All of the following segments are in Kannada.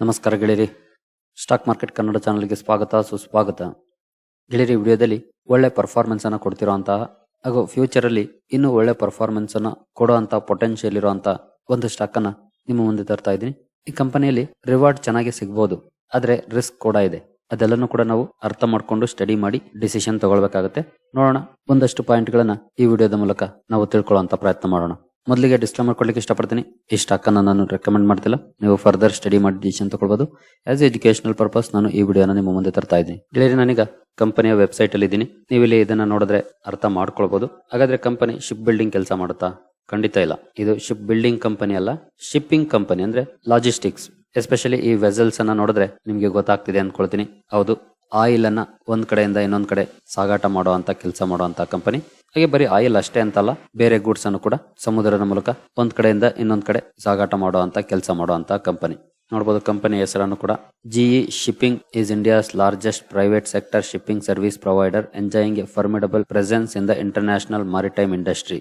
ನಮಸ್ಕಾರ ಗೆಳೆಯರಿ. ಸ್ಟಾಕ್ ಮಾರ್ಕೆಟ್ ಕನ್ನಡ ಚಾನಲ್ಗೆ ಸ್ವಾಗತ, ಸುಸ್ವಾಗತ. ಗೆಳೆಯರಿ ವಿಡಿಯೋದಲ್ಲಿ ಒಳ್ಳೆ ಪರ್ಫಾರ್ಮೆನ್ಸ್ ಅನ್ನ ಕೊಡ್ತಿರೋಂತಹ ಹಾಗೂ ಫ್ಯೂಚರ್ ಅಲ್ಲಿ ಇನ್ನೂ ಒಳ್ಳೆ ಪರ್ಫಾರ್ಮೆನ್ಸ್ ಅನ್ನ ಕೊಡುವಂತಹ ಪೊಟೆನ್ಷಿಯಲ್ ಇರುವಂತಹ ಒಂದು ಸ್ಟಾಕ್ ಅನ್ನ ನಿಮ್ಮ ಮುಂದೆ ತರ್ತಾ ಇದ್ದೀನಿ. ಈ ಕಂಪನಿಯಲ್ಲಿ ರಿವಾರ್ಡ್ ಚೆನ್ನಾಗಿ ಸಿಗ್ಬೋದು, ಆದರೆ ರಿಸ್ಕ್ ಕೂಡ ಇದೆ. ಅದೆಲ್ಲನೂ ಕೂಡ ನಾವು ಅರ್ಥ ಮಾಡ್ಕೊಂಡು ಸ್ಟಡಿ ಮಾಡಿ ಡಿಸಿಷನ್ ತಗೊಳ್ಬೇಕಾಗತ್ತೆ. ನೋಡೋಣ, ಒಂದಷ್ಟು ಪಾಯಿಂಟ್ ಗಳನ್ನ ಈ ವಿಡಿಯೋದ ಮೂಲಕ ನಾವು ತಿಳ್ಕೊಳ್ಳುವಂತ ಪ್ರಯತ್ನ ಮಾಡೋಣ. ಮೊದಲಿಗೆ ಡಿಸ್ಕ್ಲೇಮರ್ ಕೊಡ್ಲಿಕ್ಕೆ ಇಷ್ಟಪಡ್ತೀನಿ. ಈ ಸ್ಟಾಕನ್ನು ನಾನು ರೆಕಮೆಂಡ್ ಮಾಡ್ತಿಲ್ಲ. ನೀವು ಫರ್ದರ್ ಸ್ಟಡಿ ಮಾಡಿ ಡಿಸಿಷನ್ ತಗೊಳ್ಬೋದು. ಆಸ್ ಎಜುಕೇಶನಲ್ ಪರ್ಪಸ್ ನಾನು ಈ ವಿಡಿಯೋನ ನಿಮ್ಮ ಮುಂದೆ ತರ್ತಾ ಇದ್ದೀನಿ. ಇಲ್ಲಿ ನಾನೀಗ ಕಂಪನಿಯ ವೆಬ್ಸೈಟ್ ಅಲ್ಲಿ ಇದ್ದೀನಿ. ನೀವು ಇಲ್ಲಿ ಇದನ್ನ ನೋಡಿದ್ರೆ ಅರ್ಥ ಮಾಡ್ಕೊಳ್ಬಹುದು ಹಾಗಾದ್ರೆ ಕಂಪನಿ ಶಿಪ್ ಬಿಲ್ಡಿಂಗ್ ಕೆಲಸ ಮಾಡುತ್ತಾ? ಖಂಡಿತ ಇಲ್ಲ. ಇದು ಶಿಪ್ ಬಿಲ್ಡಿಂಗ್ ಕಂಪನಿ ಅಲ್ಲ ಶಿಪ್ಪಿಂಗ್ ಕಂಪನಿ ಅಂದ್ರೆ ಲಾಜಿಸ್ಟಿಕ್ಸ್ ಎಸ್ಪೆಷಲಿ ಈ ವೆಸಲ್ಸ್ ಅನ್ನ ನೋಡಿದ್ರೆ ನಿಮ್ಗೆ ಗೊತ್ತಾಗ್ತಿದೆ ಅನ್ಕೊಳ್ತೀನಿ. ಹೌದು ಆಯಿಲ್ ಒಂದು ಕಡೆಯಿಂದ ಇನ್ನೊಂದು ಕಡೆ ಸಾಗಾಟ ಮಾಡುವಂಥ ಕೆಲಸ ಮಾಡುವಂಥ ಕಂಪನಿ ಹಾಗೆ ಬರೀ ಆಯಿಲ್ ಅಷ್ಟೇ ಅಂತಲ್ಲ, ಬೇರೆ ಗೂಡ್ಸ್ ಅನ್ನು ಕೂಡ ಸಮುದ್ರದ ಮೂಲಕ ಒಂದು ಕಡೆಯಿಂದ ಇನ್ನೊಂದು ಕಡೆ ಸಾಗಾಟ ಮಾಡುವಂಥ ಕೆಲಸ ಮಾಡುವಂಥ ಕಂಪನಿ ನೋಡಬಹುದು ಕಂಪನಿ ಹೆಸರನ್ನು ಕೂಡ GE shipping is India's largest private sector shipping service provider enjoying a formidable presence in the international maritime industry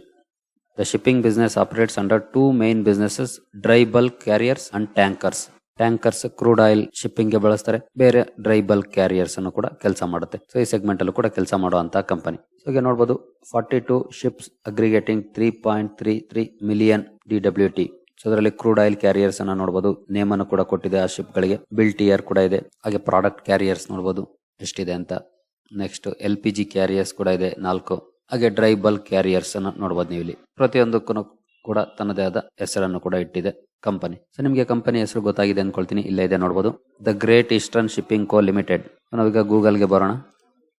the shipping business operates under two main businesses dry bulk carriers and tankers. Tankers crude oil ಶಿಪ್ಪಿಂಗ್ಗೆ ಬಳಸ್ತಾರೆ. ಬೇರೆ ಡ್ರೈ ಬಲ್ಕ್ ಕ್ಯಾರಿಯರ್ಸ್ ಅನ್ನು ಕೂಡ ಕೆಲಸ ಮಾಡುತ್ತೆ. ಸೊ ಈ ಸೆಗ್ಮೆಂಟ್ ಅಲ್ಲೂ ಕೂಡ ಕೆಲಸ ಮಾಡುವಂತ ಕಂಪನಿ ಸೊ ಈಗ ನೋಡಬಹುದು forty two ships aggregating three point three three million D W T so ಅದರಲ್ಲಿ ಕ್ರೂಡ್ ಆಯಿಲ್ ಕ್ಯಾರಿಯರ್ಸ್ ಅನ್ನ ನೋಡಬಹುದು ನೇಮ್ ಅನ್ನು ಕೂಡ ಕೊಟ್ಟಿದೆ ಆ ಶಿಪ್ ಗಳಿಗೆ ಬಿಲ್ ಟಿಯರ್ ಕೂಡ ಇದೆ. ಹಾಗೆ ಪ್ರಾಡಕ್ಟ್ ಕ್ಯಾರಿಯರ್ಸ್ ನೋಡಬಹುದು ಎಷ್ಟಿದೆ ಅಂತ. Next L P G carriers ಕೂಡ ಇದೆ. ನಾಲ್ಕು. ಹಾಗೆ ಡ್ರೈ ಬಲ್ಕ್ ಕ್ಯಾರಿಯರ್ಸ್ ಅನ್ನು ನೋಡಬಹುದು ನೀವು ಇಲ್ಲಿ ಪ್ರತಿಯೊಂದಕ್ಕೂ ಕೂಡ ತನ್ನದೇ ಆದ ಹೆಸರನ್ನು ಕೂಡ ಇಟ್ಟಿದೆ. ಕಂಪನಿ ಸೊ ನಿಮಗೆ ಕಂಪನಿ ಹೆಸರು ಗೊತ್ತಾಗಿದೆ ಅಂದ್ಕೊಳ್ತೀನಿ ಇಲ್ಲೇ ಇದೆ, ನೋಡ್ಬೋದು. The Great Eastern Shipping Co Limited ನಾವೀಗ ಗೂಗಲ್ಗೆ ಬರೋಣ.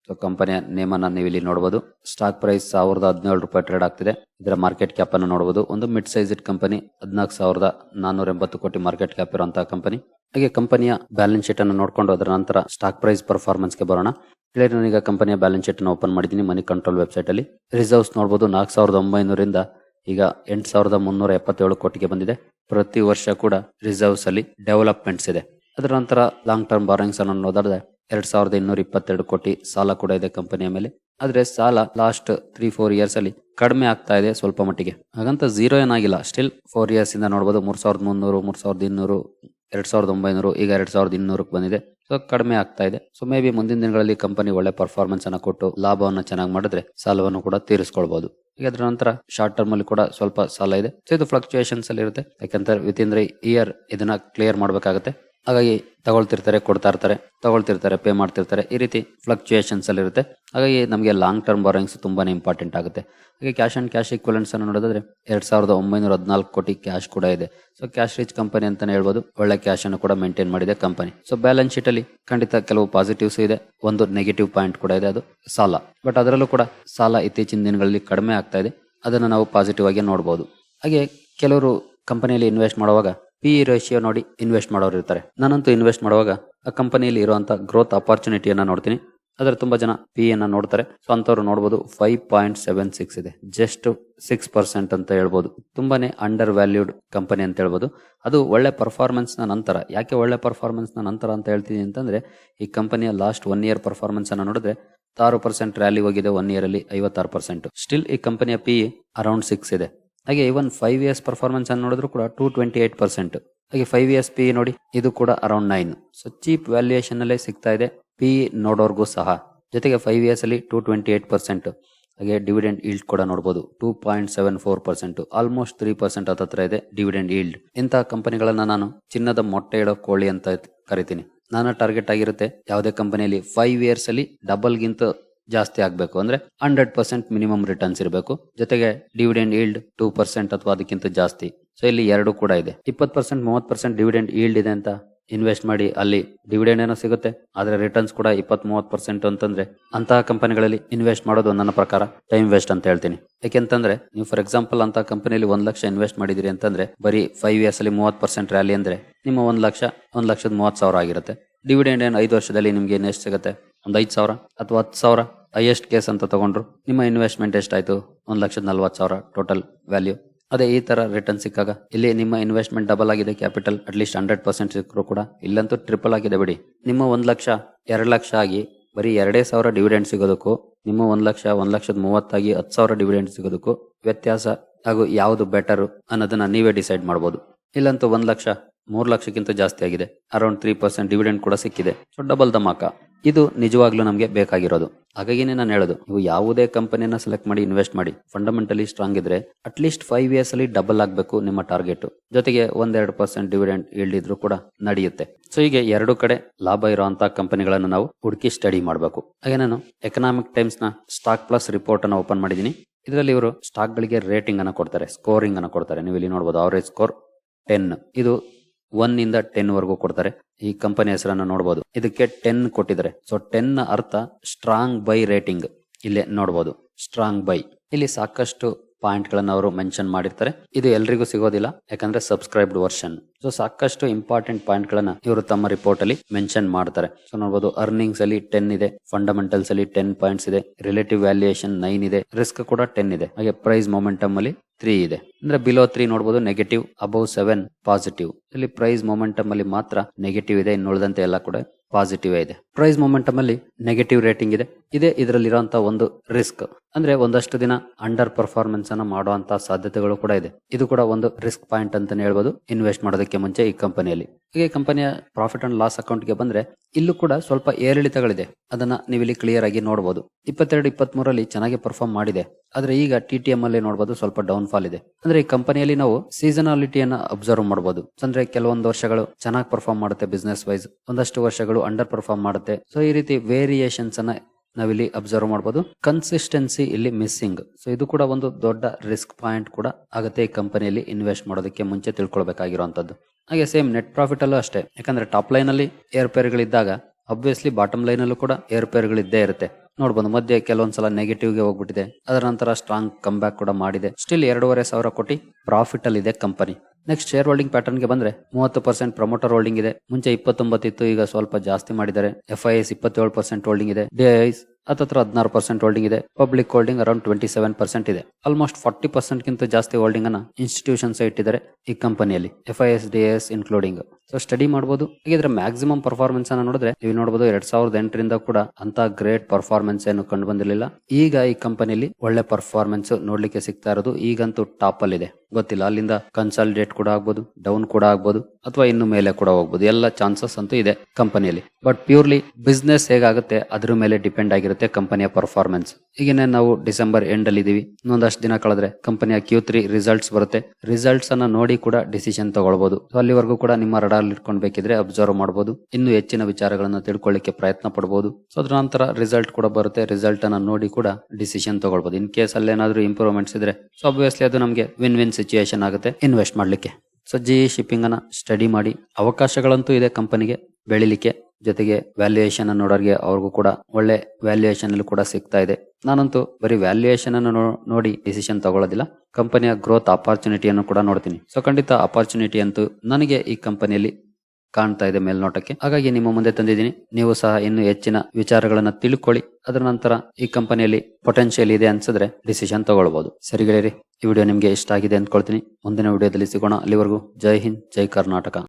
ಸೊ ಕಂಪನಿಯ ನೇಮ್ ಅನ್ನ ನೀವು ಇಲ್ಲಿ ನೋಡಬಹುದು ಸ್ಟಾಕ್ ಪ್ರೈಸ್ ಸಾವಿರದ ಹದಿನೇಳು ರೂಪಾಯಿ ಟ್ರೇಡ್ ಆಗ್ತಿದೆ. ಇದರ ಮಾರ್ಕೆಟ್ ಕ್ಯಾಪ್ ಅನ್ನು ನೋಡಬಹುದು ಒಂದು ಮಿಡ್ ಸೈಜ್ ಕಂಪನಿ ಹದಿನಾಲ್ಕು ಸಾವಿರದ ನಾನೂರ ಎಂಬತ್ತು ಕೋಟಿ ಮಾರ್ಕೆಟ್ ಕ್ಯಾಪ್ ಇರುವಂತಹ ಕಂಪನಿ ಹಾಗೆ ಕಂಪನಿಯ ಬ್ಯಾಲೆನ್ಸ್ ಶೀಟ್ ಅನ್ನು ನೋಡಿಕೊಂಡು ಅದರ ನಂತರ ಸ್ಟಾಕ್ ಪ್ರೈಸ್ ಪರ್ಫಾರ್ಮೆನ್ಸ್ಗೆ ಬರೋಣ. ಕ್ಲಿಯರ್ ನಾನೀಗ ಕಂಪನಿಯ ಬ್ಯಾಲೆನ್ಸ್ ಶೀಟ್ ಅನ್ನು ಓಪನ್ ಮಾಡಿದ್ದೀನಿ ಮನಿ ಕಂಟ್ರೋಲ್ ವೆಬ್ಸೈಟ್ ಅಲ್ಲಿ. ರಿಸರ್ವ್ಸ್ ನೋಡಬಹುದು ನಾಲ್ಕು ಸಾವಿರದ ಒಂಬೈನೂರಿಂದ ಈಗ ಎಂಟು ಸಾವಿರದ ಮುನ್ನೂರ ಎಪ್ಪತ್ತೇಳು ಕೋಟಿಗೆ ಬಂದಿದೆ. ಪ್ರತಿ ವರ್ಷ ಕೂಡ ರಿಸರ್ವ್ಸ್ ಅಲ್ಲಿ ಡೆವಲಪ್ಮೆಂಟ್ಸ್ ಇದೆ. ಅದರ ನಂತರ ಲಾಂಗ್ ಟರ್ಮ್ ಬಾರಿಂಗ್ಸ್ ಅನ್ನು ನೋಡಿದ್ರೆ ಎರಡ್ ಸಾವಿರದ ಇನ್ನೂರ ಇಪ್ಪತ್ತೆರಡು ಕೋಟಿ ಸಾಲ ಕೂಡ ಇದೆ ಕಂಪನಿಯ ಮೇಲೆ. ಆದ್ರೆ ಸಾಲ ಲಾಸ್ಟ್ ತ್ರೀ ಫೋರ್ ಇಯರ್ಸ್ ಅಲ್ಲಿ ಕಡಿಮೆ ಆಗ್ತಾ ಇದೆ ಸ್ವಲ್ಪ ಮಟ್ಟಿಗೆ. ಹಾಗಂತ ಝೀರೋ ಏನಾಗಿಲ್ಲ ಸ್ಟಿಲ್ ಫೋರ್ ಇಯರ್ಸ್ ಇಂದ ನೋಡಬಹುದು ಮೂರ್ ಸಾವಿರದ ಮುನ್ನೂರು, ಮೂರ್ ಸಾವಿರದ ಇನ್ನೂರು, ಎರಡ್ ಸಾವಿರದ ಒಂಬೈನೂರು, ಈಗ ಎರಡ್ ಸಾವಿರದ ಇನ್ನೂರಕ್ಕೆ ಬಂದಿದೆ. ಸೊ ಕಡಿಮೆ ಆಗ್ತಾ ಇದೆ. ಸೊ ಮೇ ಬಿ ಮುಂದಿನ ದಿನಗಳಲ್ಲಿ ಕಂಪನಿ ಒಳ್ಳೆ ಪರ್ಫಾರ್ಮೆನ್ಸ್ ಅನ್ನ ಕೊಟ್ಟು ಲಾಭವನ್ನು ಚೆನ್ನಾಗಿ ಮಾಡಿದ್ರೆ ಸಾಲವನ್ನು ಕೂಡ ತೀರಿಸ್ಕೊಳ್ಬಹುದು ಅದರ ನಂತರ ಶಾರ್ಟ್ ಟರ್ಮ್ ಅಲ್ಲಿ ಕೂಡ ಸ್ವಲ್ಪ ಸಾಲ ಇದೆ. ಸೊ ಇದು ಫ್ಲಕ್ಚುಯೇಷನ್ಸ್ ಅಲ್ಲಿ ಇರುತ್ತೆ. ಯಾಕಂದ್ರೆ ವಿತ್ ಇನ್ ದ ಇಯರ್ ಇದನ್ನ ಕ್ಲಿಯರ್ ಮಾಡಬೇಕಾಗುತ್ತೆ. ಹಾಗಾಗಿ ತಗೊಳ್ತಿರ್ತಾರೆ, ಕೊಡ್ತಾ ಇರ್ತಾರೆ, ತಗೊಳ್ತಿರ್ತಾರೆ ಪೇ ಮಾಡ್ತಿರ್ತಾರೆ. ಈ ರೀತಿ ಫ್ಲಕ್ಚುಯೇಷನ್ಸ್ ಅಲ್ಲಿ ಇರುತ್ತೆ. ಹಾಗಾಗಿ ನಮಗೆ ಲಾಂಗ್ ಟರ್ಮ್ ಬಾರೋಯಿಂಗ್ಸ್ ತುಂಬಾ ಇಂಪಾರ್ಟೆಂಟ್ ಆಗುತ್ತೆ. ಹಾಗೆ ಕ್ಯಾಶ್ ಆ್ಯಂಡ್ ಕ್ಯಾಶ್ ಈಕ್ವಲೆಂಟ್ಸ್ ಅನ್ನು ನೋಡಿದ್ರೆ ಎರಡು ಸಾವಿರದ ಒಂಬೈನೂರ ಹದಿನಾಲ್ಕು ಕೋಟಿ ಕ್ಯಾಶ್ ಕೂಡ ಇದೆ. ಸೊ ಕ್ಯಾಶ್ ರಿಚ್ ಕಂಪನಿ ಅಂತಲೇ ಹೇಳ್ಬೋದು. ಒಳ್ಳೆ ಕ್ಯಾಶ್ ಅನ್ನು ಕೂಡ ಮೇಂಟೈನ್ ಮಾಡಿದೆ ಕಂಪನಿ ಸೊ ಬ್ಯಾಲೆನ್ಸ್ ಶೀಟ್ ಅಲ್ಲಿ ಖಂಡಿತ ಕೆಲವು ಪಾಸಿಟಿವ್ಸ್ ಇದೆ. ಒಂದು ನೆಗೆಟಿವ್ ಪಾಯಿಂಟ್ ಕೂಡ ಇದೆ. ಅದು ಸಾಲ. ಬಟ್ ಅದರಲ್ಲೂ ಕೂಡ ಸಾಲ ಇತ್ತೀಚಿನ ದಿನಗಳಲ್ಲಿ ಕಡಿಮೆ ಆಗ್ತಾ ಇದೆ. ಅದನ್ನು ನಾವು ಪಾಸಿಟಿವ್ ಆಗಿ ನೋಡಬಹುದು ಹಾಗೆ ಕೆಲವರು ಕಂಪನಿಯಲ್ಲಿ ಇನ್ವೆಸ್ಟ್ ಮಾಡುವಾಗ ಪಿ ರೇಷಿಯೋ ನೋಡಿ ಇನ್ವೆಸ್ಟ್ ಮಾಡೋರು ಇರ್ತಾರೆ. ನಾನಂತೂ ಇನ್ವೆಸ್ಟ್ ಮಾಡುವಾಗ ಆ ಕಂಪನಿಯಲ್ಲಿ ಇರುವಂತ ಗ್ರೋತ್ ಅಪಾರ್ಚುನಿಟಿಯನ್ನ ನೋಡ್ತೀನಿ. ಅದರ ತುಂಬಾ ಜನ ಪಿ ಅನ್ನ ನೋಡ್ತಾರೆ. ಸೊ ಅಂತವ್ರು ನೋಡಬಹುದು ಫೈವ್ ಪಾಯಿಂಟ್ ಸೆವೆನ್ ಸಿಕ್ಸ್ ಇದೆ. ಜಸ್ಟ್ ಸಿಕ್ಸ್ ಪರ್ಸೆಂಟ್ ಅಂತ ಹೇಳ್ಬೋದು. ತುಂಬಾನೇ ಅಂಡರ್ ವ್ಯಾಲ್ಯೂಡ್ ಕಂಪನಿ ಅಂತ ಹೇಳ್ಬೋದು. ಅದು ಒಳ್ಳೆ ಪರ್ಫಾರ್ಮೆನ್ಸ್ನ ನಂತರ, ಯಾಕೆ ಒಳ್ಳೆ ಪರ್ಫಾರ್ಮೆನ್ಸ್ನ ನಂತರ ಅಂತ ಹೇಳ್ತೀನಿ ಅಂತಂದ್ರೆ, ಈ ಕಂಪನಿಯ ಲಾಸ್ಟ್ ಒನ್ ಇಯರ್ ಪರ್ಫಾರ್ಮೆನ್ಸ್ ಅನ್ನ ನೋಡಿದ್ರೆ ಆರು ಪರ್ಸೆಂಟ್ ರ್ಯಾಲಿ ಹೋಗಿದೆ ಒನ್ ಇಯರ್ ಅಲ್ಲಿ ಐವತ್ತಾರು ಪರ್ಸೆಂಟ್ ಸ್ಟಿಲ್ ಈ ಕಂಪನಿಯ ಪಿ ಅರೌಂಡ್ ಸಿಕ್ಸ್ ಇದೆ. ಹಾಗೆ ಇವನ್ ಫೈವ್ ಇಯರ್ಸ್ ಪರ್ಫಾರ್ಮೆನ್ಸ್ ಅನ್ನು ನೋಡಿದ್ರು ಕೂಡ ಟೂ ಟ್ವೆಂಟಿ ಏಟ್ ಪರ್ಸೆಂಟ್ ಹಾಗೆ ಫೈವ್ ಇಯರ್ಸ್ ಪಿ ನೋಡಿ, ಇದು ಕೂಡ around nine so cheap valuation ಅಲ್ಲೇ ಸಿಗ್ತಾ ಇದೆ. ಪಿ ನೋಡೋರ್ಗೂ ಸಹ. ಜೊತೆಗೆ ಫೈವ್ ಇಯರ್ಸ್ ಅಲ್ಲಿ ಟೂ ಟ್ವೆಂಟಿ ಏಟ್ ಪರ್ಸೆಂಟ್ ಹಾಗೆ ಡಿವಿಡೆಂಡ್ ಈಲ್ಡ್ ಕೂಡ ನೋಡಬಹುದು two point seven four percent almost three percent ಹತ್ರ ಇದೆ ಡಿವಿಡೆಂಡ್ ಈಲ್ಡ್ ಇಂತಹ ಕಂಪನಿಗಳನ್ನ ನಾನು ಚಿನ್ನದ ಮೊಟ್ಟೆ ಇಡೋ ಕೋಳಿ ಅಂತ ಕರಿತೀನಿ. ನನ್ನ ಟಾರ್ಗೆಟ್ ಆಗಿರುತ್ತೆ ಯಾವುದೇ ಕಂಪನಿಯಲ್ಲಿ ಫೈವ್ ಇಯರ್ಸ್ ಅಲ್ಲಿ ಡಬಲ್ ಗಿಂತ ಜಾಸ್ತಿ ಆಗಬೇಕು. ಅಂದ್ರೆ ಹಂಡ್ರೆಡ್ ಪರ್ಸೆಂಟ್ ಮಿನಿಮಮ್ ರಿಟರ್ನ್ಸ್ ಇರಬೇಕು. ಜೊತೆಗೆ ಡಿವಿಡೆಂಡ್ ಈಲ್ಡ್ ಟೂ ಪರ್ಸೆಂಟ್ ಅಥವಾ ಅದಕ್ಕಿಂತ ಜಾಸ್ತಿ. ಸೊ ಇಲ್ಲಿ ಎರಡು ಕೂಡ ಇದೆ. ಇಪ್ಪತ್ತು ಪರ್ಸೆಂಟ್, ಮೂವತ್ತು ಪರ್ಸೆಂಟ್ ಡಿವಿಡೆಂಡ್ ಈಲ್ಡ್ ಇದೆ ಅಂತ ಇನ್ವೆಸ್ಟ್ ಮಾಡಿ ಅಲ್ಲಿ ಡಿವಿಡೆಂಡ್ ಏನೋ ಸಿಗುತ್ತೆ. ಆದರೆ ರಿಟರ್ನ್ಸ್ ಕೂಡ ಇಪ್ಪತ್ ಮೂವತ್ ಪರ್ಸೆಂಟ್ ಅಂತಂದ್ರೆ ಅಂತಹ ಕಂಪನಿಗಳಲ್ಲಿ ಇನ್ವೆಸ್ಟ್ ಮಾಡೋದು ನನ್ನ ಪ್ರಕಾರ ಟೈಮ್ ವೇಸ್ಟ್ ಅಂತ ಹೇಳ್ತೀನಿ. ಯಾಕೆಂತಂದ್ರೆ ನೀವು ಫಾರ್ ಎಕ್ಸಾಂಪಲ್ ಅಂತ ಕಂಪನಿಯಲ್ಲಿ ಒಂದ್ ಲಕ್ಷ ಇನ್ವೆಸ್ಟ್ ಮಾಡಿದಿರಿ ಅಂತಂದ್ರೆ ಬರೀ ಫೈವ್ ಇಯರ್ಸ್ ಅಲ್ಲಿ ಮೂವತ್ ಪರ್ಸೆಂಟ್ ರ್ಯಾಲಿ ಅಂದ್ರೆ ನಿಮ್ಮ ಒಂದ್ ಲಕ್ಷ, ಒಂದ್ ಲಕ್ಷದ ಮೂವತ್ ಸಾವಿರ ಆಗಿರುತ್ತೆ. ಡಿವಿಡೆಂಡ್ ಏನು ಐದು ವರ್ಷದಲ್ಲಿ ನಿಮ್ಗೆ ಏನು ಎಷ್ಟು ಸಿಗುತ್ತೆ? ಒಂದ್ ಐದು ಸಾವಿರ ಅಥವಾ ಹತ್ತು ಸಾವಿರ? ಹೈಯೆಸ್ಟ್ ಕೇಸ್ ಅಂತ ತಗೊಂಡ್ರು. ನಿಮ್ಮ ಇನ್ವೆಸ್ಟ್ಮೆಂಟ್ ಎಷ್ಟಾಯ್ತು? ಒಂದ್ ಲಕ್ಷದ ನಲ್ವತ್ತು ಸಾವಿರ ಟೋಟಲ್ ವ್ಯಾಲ್ಯೂ ಅದೇ ಈ ತರ ರಿಟರ್ನ್ ಸಿಕ್ಕಾಗ ಇಲ್ಲಿ ನಿಮ್ಮ ಇನ್ವೆಸ್ಟ್ಮೆಂಟ್ ಡಬಲ್ ಆಗಿದೆ capital at least hundred percent ಸಿಕ್ಕರು ಕೂಡ. ಇಲ್ಲಂತೂ ಟ್ರಿಪಲ್ ಆಗಿದೆ ಬಿಡಿ. ನಿಮ್ಮ ಒಂದ್ ಲಕ್ಷ, ಎರಡ್ ಲಕ್ಷ ಆಗಿ ಬರೀ ಎರಡೇ ಸಾವಿರ ಡಿವಿಡೆಂಡ್ ಸಿಗೋದಕ್ಕೂ, ನಿಮ್ಮ ಒಂದ್ ಲಕ್ಷ, ಒಂದ್ ಲಕ್ಷದ ಮೂವತ್ತಾಗಿ ಹತ್ತು ಸಾವಿರ ಡಿವಿಡೆಂಡ್ ಸಿಗೋದಕ್ಕೂ ವ್ಯತ್ಯಾಸ ಹಾಗೂ ಯಾವುದು ಬೆಟರ್ ಅನ್ನೋದನ್ನ ನೀವೇ ಡಿಸೈಡ್ ಮಾಡಬಹುದು ಇಲ್ಲಂತೂ ಒಂದ್ ಲಕ್ಷ, ಮೂರು ಲಕ್ಷಕ್ಕಿಂತ ಜಾಸ್ತಿ ಆಗಿದೆ. ಅರೌಂಡ್ ತ್ರೀ ಪರ್ಸೆಂಟ್ ಡಿವಿಡೆಂಡ್ ಕೂಡ ಸಿಕ್ಕಿದೆ. ಸೊ ಡಬಲ್ ಧಮಾಕ ಇದು ನಿಜವಾಗ್ಲೂ ನಮಗೆ ಬೇಕಾಗಿರೋದು. ಹಾಗಾಗಿನೇ ನಾನು ಹೇಳೋದು, ನೀವು ಯಾವುದೇ ಕಂಪನಿಯನ್ನ ಸೆಲೆಕ್ಟ್ ಮಾಡಿ ಇನ್ವೆಸ್ಟ್ ಮಾಡಿ ಫಂಡಮೆಂಟಲಿ ಸ್ಟ್ರಾಂಗ್ ಇದ್ರೆ ಅಟ್ಲೀಸ್ಟ್ ಫೈವ್ ಇಯರ್ಸ್ ಅಲ್ಲಿ ಡಬಲ್ ಆಗಬೇಕು ನಿಮ್ಮ ಟಾರ್ಗೆಟ್ ಜೊತೆಗೆ ಒಂದೆರಡು ಪರ್ಸೆಂಟ್ ಡಿವಿಡೆಂಡ್ ಇಳಿದ್ರು ಕೂಡ ನಡೆಯುತ್ತೆ. ಸೊ ಹೀಗೆ ಎರಡು ಕಡೆ ಲಾಭ ಇರುವಂತಹ ಕಂಪನಿಗಳನ್ನು ನಾವು ಹುಡುಕಿ ಸ್ಟಡಿ ಮಾಡಬೇಕು. ಹಾಗೆ ನಾನು ಎಕನಾಮಿಕ್ ಟೈಮ್ಸ್ನ ಸ್ಟಾಕ್ ಪ್ಲಸ್ ರಿಪೋರ್ಟ್ ಅನ್ನು ಓಪನ್ ಮಾಡಿದೀನಿ ಇದರಲ್ಲಿ ಇವರು ಸ್ಟಾಕ್ ಗಳಿಗೆ ರೇಟಿಂಗ್ ಅನ್ನು ಕೊಡ್ತಾರೆ ಸ್ಕೋರಿಂಗ್ ಅನ್ನು ಕೊಡ್ತಾರೆ. ನೀವು ಇಲ್ಲಿ ನೋಡಬಹುದು ಅವರೇಜ್ ಸ್ಕೋರ್ ಟೆನ್ ಇದು ಒನ್ ಇಂದ ಟೆನ್ ವರೆಗೂ ಕೊಡ್ತಾರೆ. ಈ ಕಂಪನಿ ಹೆಸರನ್ನ ನೋಡಬಹುದು ಇದಕ್ಕೆ ಟೆನ್ ಕೊಟ್ಟಿದ್ದಾರೆ. ಸೊ ಟೆನ್ ಅರ್ಥ ಸ್ಟ್ರಾಂಗ್ ಬೈ ರೇಟಿಂಗ್ ಇಲ್ಲೇ ನೋಡಬಹುದು ಸ್ಟ್ರಾಂಗ್ ಬೈ ಇಲ್ಲಿ ಸಾಕಷ್ಟು ಪಾಯಿಂಟ್ ಗಳನ್ನ ಅವರು ಮೆನ್ಷನ್ ಮಾಡಿರ್ತಾರೆ. ಇದು ಎಲ್ರಿಗೂ ಸಿಗೋದಿಲ್ಲ, ಯಾಕಂದ್ರೆ ಸಬ್ಸ್ಕ್ರೈಬ್ಡ್ ವರ್ಷನ್. ಸೊ ಸಾಕಷ್ಟು ಇಂಪಾರ್ಟೆಂಟ್ ಪಾಯಿಂಟ್ ಗಳನ್ನ ಇವರು ತಮ್ಮ ರಿಪೋರ್ಟ್ ಅಲ್ಲಿ ಮೆನ್ಷನ್ ಮಾಡ್ತಾರೆ. ಸೊ ನೋಡಬಹುದು ಅರ್ನಿಂಗ್ಸ್ ಅಲ್ಲಿ ಟೆನ್ ಇದೆ ಫಂಡಮೆಂಟಲ್ಸ್ ಅಲ್ಲಿ ಟೆನ್ ಪಾಯಿಂಟ್ಸ್ ಇದೆ ರಿಲೇಟಿವ್ ವ್ಯಾಲ್ಯೂಯೇಷನ್ ನೈನ್ ಇದೆ ರಿಸ್ಕ್ ಕೂಡ ಟೆನ್ ಇದೆ. ಹಾಗೆ ಪ್ರೈಸ್ ಮೊಮೆಂಟಮ್ ಅಲ್ಲಿ ತ್ರೀ ಇದೆ. ಅಂದ್ರೆ ಬಿಲೋ ತ್ರೀ ನೋಡಬಹುದು ನೆಗೆಟಿವ್ ಅಬೌವ್ ಸೆವೆನ್ ಪಾಸಿಟಿವ್ ಇಲ್ಲಿ ಪ್ರೈಸ್ ಮೊಮೆಂಟಮ್ ಅಲ್ಲಿ ಮಾತ್ರ ನೆಗೆಟಿವ್ ಇದೆ ಇನ್ನುಳಿದಂತೆ ಎಲ್ಲ ಕೂಡ ಪಾಸಿಟಿವ್ ಇದೆ ಪ್ರೈಸ್ ಮೊಮೆಂಟಮ್ ಅಲ್ಲಿ ನೆಗೆಟಿವ್ ರೇಟಿಂಗ್ ಇದೆ. ಇದೇ ಇದರಲ್ಲಿರುವಂತ ಒಂದು ರಿಸ್ಕ್ ಅಂದ್ರೆ ಒಂದಷ್ಟು ದಿನ ಅಂಡರ್ ಪರ್ಫಾರ್ಮೆನ್ಸ್ ಅನ್ನ ಮಾಡುವಂತ ಸಾಧ್ಯತೆಗಳು ಕೂಡ ಇದೆ. ಇದು ಕೂಡ ಒಂದು ರಿಸ್ಕ್ ಪಾಯಿಂಟ್ ಅಂತಾನೆ ಹೇಳ್ಬೋದು. ಇನ್ವೆಸ್ಟ್ ಮಾಡೋದಕ್ಕೆ ಮುಂಚೆ ಈ ಕಂಪನಿಯಲ್ಲಿ ಹೀಗೆ ಕಂಪನಿಯ ಪ್ರಾಫಿಟ್ ಅಂಡ್ ಲಾಸ್ ಅಕೌಂಟ್ಗೆ ಬಂದ್ರೆ ಇಲ್ಲೂ ಕೂಡ ಸ್ವಲ್ಪ ಏರಿಳಿತಗಳಿದೆ. ಅದನ್ನ ನೀವಿಲ್ಲಿ ಕ್ಲಿಯರ್ ಆಗಿ ನೋಡಬಹುದು ಇಪ್ಪತ್ತೆರಡು ಇಪ್ಪತ್ತ್ ಮೂರಲ್ಲಿ ಚೆನ್ನಾಗಿ ಪರ್ಫಾರ್ಮ್ ಮಾಡಿದೆ. ಆದ್ರೆ ಈಗ ಟಿ ಟಿ ಎಂ ಅಲ್ಲಿ ನೋಡಬಹುದು ಸ್ವಲ್ಪ ಡೌನ್ ಫಾಲ್ ಇದೆ. ಅಂದ್ರೆ ಈ ಕಂಪನಿಯಲ್ಲಿ ನಾವು ಸೀಸನಾಲಿಟಿಯನ್ನ ಅಬ್ಸರ್ವ್ ಮಾಡಬಹುದು ಅಂದ್ರೆ ಕೆಲವೊಂದು ವರ್ಷಗಳು ಚೆನ್ನಾಗಿ ಪರ್ಫಾರ್ಮ್ ಮಾಡುತ್ತೆ ಬಿಸ್ನೆಸ್ ವೈಸ್ ಒಂದಷ್ಟು ವರ್ಷಗಳು ಅಂಡರ್ ಪರ್ಫಾರ್ಮ್ ಮಾಡುತ್ತೆ. ಸೊ ಈ ರೀತಿ ವೇರಿಯೇಷನ್ಸ್ ಅನ್ನ ನಾವಿಲ್ಲಿ ಅಬ್ಸರ್ವ್ ಮಾಡಬಹುದು ಕನ್ಸಿಸ್ಟೆನ್ಸಿ ಇಲ್ಲಿ ಮಿಸ್ಸಿಂಗ್ ಸೊ ಇದು ಕೂಡ ಒಂದು ದೊಡ್ಡ ರಿಸ್ಕ್ ಪಾಯಿಂಟ್ ಕೂಡ ಆಗುತ್ತೆ ಈ ಕಂಪನಿಯಲ್ಲಿ ಇನ್ವೆಸ್ಟ್ ಮಾಡೋದಕ್ಕೆ ಮುಂಚೆ ತಿಳ್ಕೊಳ್ಬೇಕಾಗಿರುವಂತದ್ದು ಹಾಗೆ ಸೇಮ್ ನೆಟ್ ಪ್ರಾಫಿಟ್ ಅಲ್ಲೂ ಅಷ್ಟೇ. ಯಾಕಂದ್ರೆ ಟಾಪ್ ಲೈನ್ ಅಲ್ಲಿ ಏರ್ಪೇರ್ಗಳಿದ್ದಾಗ ಅಬ್ವಿಯಸ್ಲಿ ಬಾಟಮ್ ಲೈನ್ ಅಲ್ಲೂ ಕೂಡ ಏರ್ಪೇರ್ಗಳಿದ್ದೇ ಇರುತ್ತೆ. ನೋಡ್ಬೋದು, ಮಧ್ಯೆ ಕೆಲವೊಂದ್ಸಲ ನೆಗೆಟಿವ್ಗೆ ಹೋಗ್ಬಿಟ್ಟಿದೆ. ಅದರ ನಂತರ ಸ್ಟ್ರಾಂಗ್ ಕಮ್ ಬ್ಯಾಕ್ ಕೂಡ ಮಾಡಿದೆ. ಸ್ಟಿಲ್ ಎರಡೂವರೆ ಸಾವಿರ ಕೋಟಿ ಪ್ರಾಫಿಟ್ ಅಲ್ಲಿ ಇದೆ ಕಂಪನಿ ನೆಕ್ಸ್ಟ್ ಶೇರ್ ಹೋಲ್ಡಿಂಗ್ ಪ್ಯಾಟರ್ನ್ಗೆ ಬಂದ್ರೆ ಮೂವತ್ತು ಪರ್ಸೆಂಟ್ ಪ್ರಮೋಟರ್ ಹೋಲ್ಡಿಂಗ್ ಇದೆ. ಮುಂಚೆ ಇಪ್ಪತ್ತೊಂಬತ್ತು ಇತ್ತು ಈಗ ಸ್ವಲ್ಪ ಜಾಸ್ತಿ ಮಾಡಿದ್ದಾರೆ. ಎಫ್ ಐ ಎಸ್ ಇಪ್ಪತ್ತೇಳು ಪರ್ಸೆಂಟ್ ಹೋಲ್ಡಿಂಗ್ ಇದೆ. ಡಿ ಐಸ್ ಹತ್ತತ್ರ ಹದಿನಾರು ಪರ್ಸೆಂಟ್ ಹೋಲ್ಡಿಂಗ್ ಇದೆ. Public holding around twenty seven percent ಇದೆ. ಆಲ್ಮೋಸ್ಟ್ ಫಾರ್ಟಿ ಪರ್ಸೆಂಟ್ ಗಿಂತ ಜಾಸ್ತಿ ಹೋಲ್ಡಿಂಗ್ ಅನ್ನ ಇನ್ಸ್ಟಿಟ್ಯೂಷನ್ಸ್ ಇಟ್ಟಿದ್ದಾರೆ ಈ ಕಂಪನಿಯಲ್ಲಿ F I S D S including so study ಮಾಡಬಹುದು ಹಾಗಿದ್ರೆ ಮ್ಯಾಕ್ಸಿಮಮ್ ಪರ್ಫಾರ್ಮೆನ್ಸ್ ಅನ್ನ ನೋಡಿದ್ರೆ, ನೀವು ನೋಡಬಹುದು ಎರಡ್ ಸಾವಿರದ ಎಂಟರಿಂದ ಕೂಡ ಅಂತ ಗ್ರೇಟ್ ಪರ್ಫಾರ್ಮೆನ್ಸ್ ಏನು ಕಂಡು ಬಂದಿರಲಿಲ್ಲ. ಈಗ ಈ ಕಂಪನಿಯಲ್ಲಿ ಒಳ್ಳೆ ಪರ್ಫಾರ್ಮೆನ್ಸ್ ನೋಡ್ಲಿಕ್ಕೆ ಸಿಗ್ತಾ ಇರೋದು ಈಗಂತೂ ಟಾಪ್ ಅಲ್ಲಿ ಇದೆ ಗೊತ್ತಿಲ್ಲ. ಅಲ್ಲಿಂದ ಕನ್ಸಾಲಿಡೇಟ್ ಕೂಡ ಆಗ್ಬೋದು ಡೌನ್ ಕೂಡ ಆಗ್ಬೋದು. ಅಥವಾ ಇನ್ನು ಮೇಲೆ ಕೂಡ ಹೋಗ್ಬೋದು. ಎಲ್ಲ ಚಾನ್ಸಸ್ ಅಂತೂ ಇದೆ ಕಂಪನಿಯಲ್ಲಿ ಬಟ್ ಪ್ಯೂರ್ಲಿ ಬಿಸ್ನೆಸ್ ಹೇಗಾಗುತ್ತೆ? ಅದ್ರ ಮೇಲೆ ಡಿಪೆಂಡ್ ಆಗಿರುತ್ತೆ ಕಂಪನಿಯ ಪರ್ಫಾರ್ಮೆನ್ಸ್ ಈಗೇನೆ ನಾವು ಡಿಸೆಂಬರ್ ಎಂಡ್ ಅಲ್ಲಿ ಇದೀವಿ. ಇನ್ನೊಂದಷ್ಟು ದಿನ ಕಳೆದ್ರೆ ಕಂಪನಿಯ ಕ್ಯೂ ತ್ರೀ ರಿಸಲ್ಟ್ಸ್ ಬರುತ್ತೆ. ರಿಸಲ್ಟ್ಸ್ ಅನ್ನ ನೋಡಿ ಕೂಡ ಡಿಸಿಷನ್ ತಗೊಳ್ಬಹುದು ಅಲ್ಲಿವರೆಗೂ ಕೂಡ ನಿಮ್ಮ ರಡಾರ್ ಇಟ್ಕೊಂಡ್ ಬೇಕಿದ್ರೆ ಅಬ್ಸರ್ವ್ ಮಾಡಬಹುದು ಇನ್ನು ಹೆಚ್ಚಿನ ವಿಚಾರಗಳನ್ನ ತಿಳ್ಕೊಳ್ಳಿಕ್ಕೆ ಪ್ರಯತ್ನ ಪಡಬಹುದು ಸೊ ಅದ್ರ ನಂತರ ರಿಸಲ್ಟ್ ಕೂಡ ಬರುತ್ತೆ. ರಿಸಲ್ಟ್ ಅನ್ನ ನೋಡಿ ಕೂಡ ಡಿಸಿಷನ್ ತಗೊಳ್ಬಹುದು ಇನ್ ಕೇಸ್ ಅಲ್ಲಿ ಏನಾದ್ರೂ ಇಂಪ್ರೂವ್ಮೆಂಟ್ಸ್ ಇದ್ರೆ ಸೊ ಅಬ್ವಿಯಸ್ಲಿ ಅದು ನಮಗೆ ವಿನ್ ವಿನ್ ಸಿಚುಯೇಷನ್ ಆಗುತ್ತೆ. ಇನ್ವೆಸ್ಟ್ ಮಾಡ್ಲಿಕ್ಕೆ. ಸೊ ಜಿ ಶಿಪ್ಪಿಂಗ್ ಅನ್ನ ಸ್ಟಡಿ ಮಾಡಿ ಅವಕಾಶಗಳಂತೂ ಇದೆ ಕಂಪನಿಗೆ. ಬೆಳಿಲಿಕ್ಕೆ ಜೊತೆಗೆ ವ್ಯಾಲ್ಯೂಯೇಷನ್ ನೋಡೋರಿಗೆ ಅವ್ರಿಗೂ ಕೂಡ ಒಳ್ಳೆ ವ್ಯಾಲ್ಯೂಯೇಷನ್ ಅಲ್ಲಿ ಕೂಡ ಸಿಗ್ತಾ ಇದೆ. ನಾನಂತೂ ಬರೀ ವ್ಯಾಲ್ಯೂಯೇಷನ್ ಅನ್ನು ನೋಡಿ ಡಿಸಿಷನ್ ತಗೊಳ್ಳೋದಿಲ್ಲ. ಕಂಪನಿಯ ಗ್ರೋತ್ ಅಪಾರ್ಚುನಿಟಿಯನ್ನು ಕೂಡ ನೋಡ್ತೀನಿ. ಸೊ ಖಂಡಿತ ಅಪಾರ್ಚುನಿಟಿ ಅಂತೂ ನನಗೆ ಈ ಕಂಪನಿಯಲ್ಲಿ ಕಾಣ್ತಾ ಇದೆ ಮೇಲ್ನೋಟಕ್ಕೆ. ಹಾಗಾಗಿ ನಿಮ್ಮ ಮುಂದೆ ತಂದಿದ್ದೀನಿ. ನೀವು ಸಹ ಇನ್ನು ಹೆಚ್ಚಿನ ವಿಚಾರಗಳನ್ನ ತಿಳ್ಕೊಳ್ಳಿ. ಅದರ ನಂತರ ಈ ಕಂಪನಿಯಲ್ಲಿ ಪೊಟೆನ್ಶಿಯಲ್ ಇದೆ ಅನ್ಸಿದ್ರೆ ಡಿಸಿಷನ್ ತಗೊಳ್ಬಹುದು ಸರಿ ಈ ವಿಡಿಯೋ ನಿಮ್ಗೆ ಇಷ್ಟ ಆಗಿದೆ ಅಂದ್ಕೊಳ್ತೀನಿ. ಮುಂದಿನ ವಿಡಿಯೋದಲ್ಲಿ ಸಿಗೋಣ. ಅಲ್ಲಿವರೆಗೂ ಜೈ ಹಿಂದ್, ಜೈ ಕರ್ನಾಟಕ.